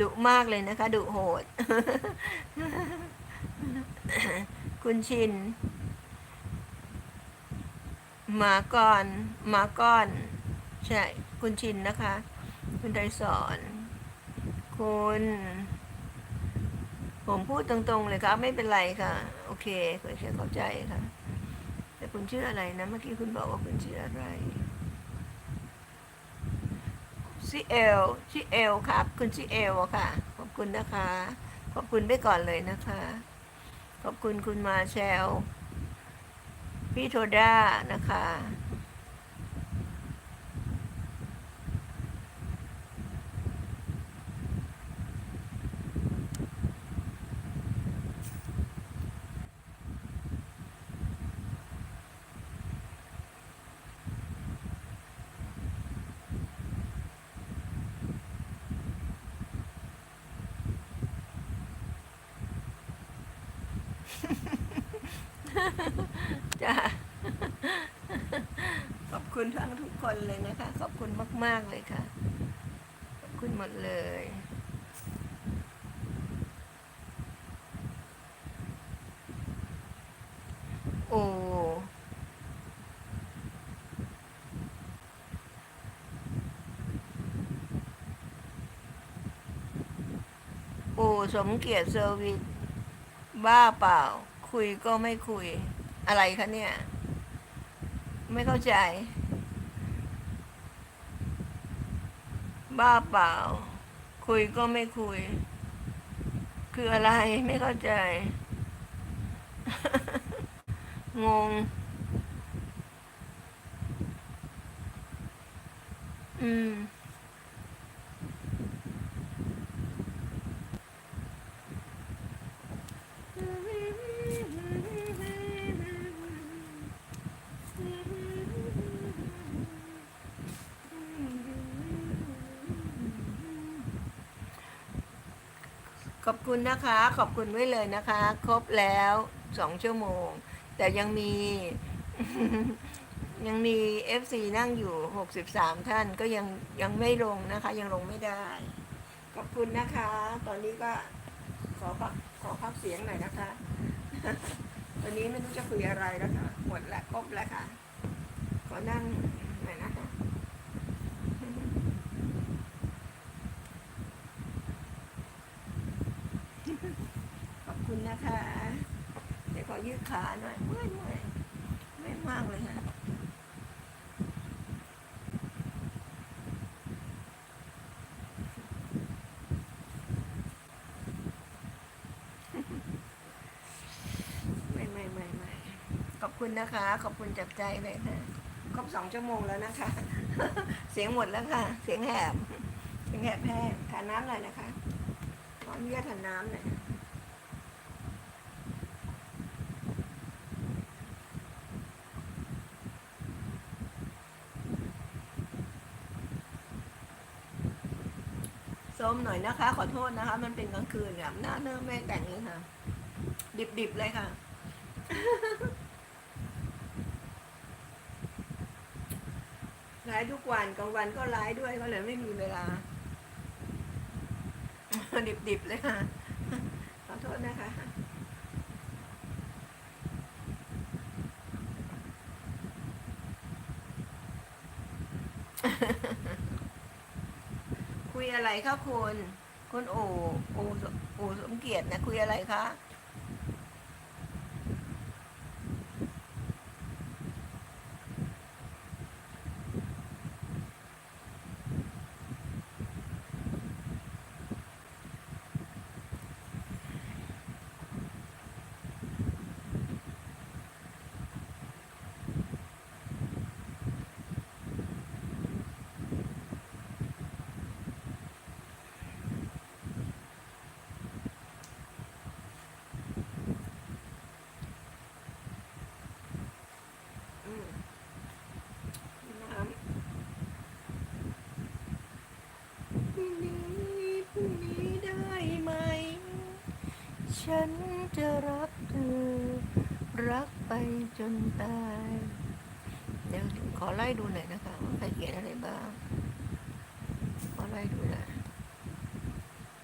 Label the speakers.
Speaker 1: ดุมากเลยนะคะดุโหด คุณชิน มาก่อน มาก่อน ใช่ คุณชินนะคะ คุณไทยสอน คุณ ผมพูดตรงๆเลยครับ ไม่เป็นไรค่ะ โอเคคุณเชื่อเข้าใจค่ะ แต่คุณชื่ออะไรนะ เมื่อกี้คุณบอกว่าคุณชื่ออะไร ชิเอลชิเอลครับ คุณชิเอลอะค่ะ ขอบคุณนะคะ ขอบคุณไปก่อนเลยนะคะ ขอบคุณคุณมาแชลพี่โทด้านะคะ จ้าขอบคุณทั้งทุกคนเลยนะคะ ขอบคุณมาก ๆ เลยค่ะ ขอบคุณหมดเลย โอ้โอ้สมเกียรติเซอร์วิส บ้าเปล่า คุยก็ไม่คุย อะไรคะเนี่ย ไม่เข้าใจ บ้าเปล่า คุยก็ไม่คุย คืออะไรไม่เข้าใจ งง อืม ขอบคุณนะคะ ขอบคุณไว้เลยนะคะ ครบแล้วสองชั่วโมง แต่ยังมี ยังมี FC นั่งอยู่ 63 ท่านก็ยังยังไม่ลงนะคะ ยังลงไม่ได้ ขอบคุณนะคะ ตอนนี้ก็ขอพักขอพักเสียงหน่อยนะคะ ตอนนี้ไม่รู้จะคุยอะไรแล้วค่ะ หมดแล้วครบแล้วค่ะ ขอนั่งหน่อยนะคะ ขอบคุณ นะคะ เดี๋ยวขอยืดขาหน่อยเมื่อยเมื่อยเมื่อยมากเลยค่ะไม่ไม่ไม่ไม่ขอบคุณนะคะ ขอบคุณจากใจเลยค่ะครบสองชั่วโมงแล้วนะคะ เสียงหมดแล้วค่ะ เสียงแหบเสียงแหบแห้งทานน้ำหน่อยนะคะขออนุญาตทานน้ำหน่อย ส้มหน่อยนะคะ ขอโทษนะคะ มันเป็นกลางคืนเนี่ยหน้าเนื้อไม่แต่งเลยค่ะ ดิบๆเลยค่ะ ไลฟ์ทุกวันกลางวันก็ไลฟ์ด้วยก็เลยไม่มีเวลา ดิบๆเลยค่ะ ขอโทษนะคะ คุยอะไรคะคุณคุณโอโอโอสมเกียรตินะคุยอะไรคะ อืมน้ำพรุ่งนี้พรุ่งนี้ได้ไหม ฉันจะรักเธอ รักไปจนตาย เดี๋ยวขอไล่ดูหน่อยนะคะว่าใครเขียนอะไรบ้าง ขอไล่ดูหน่อย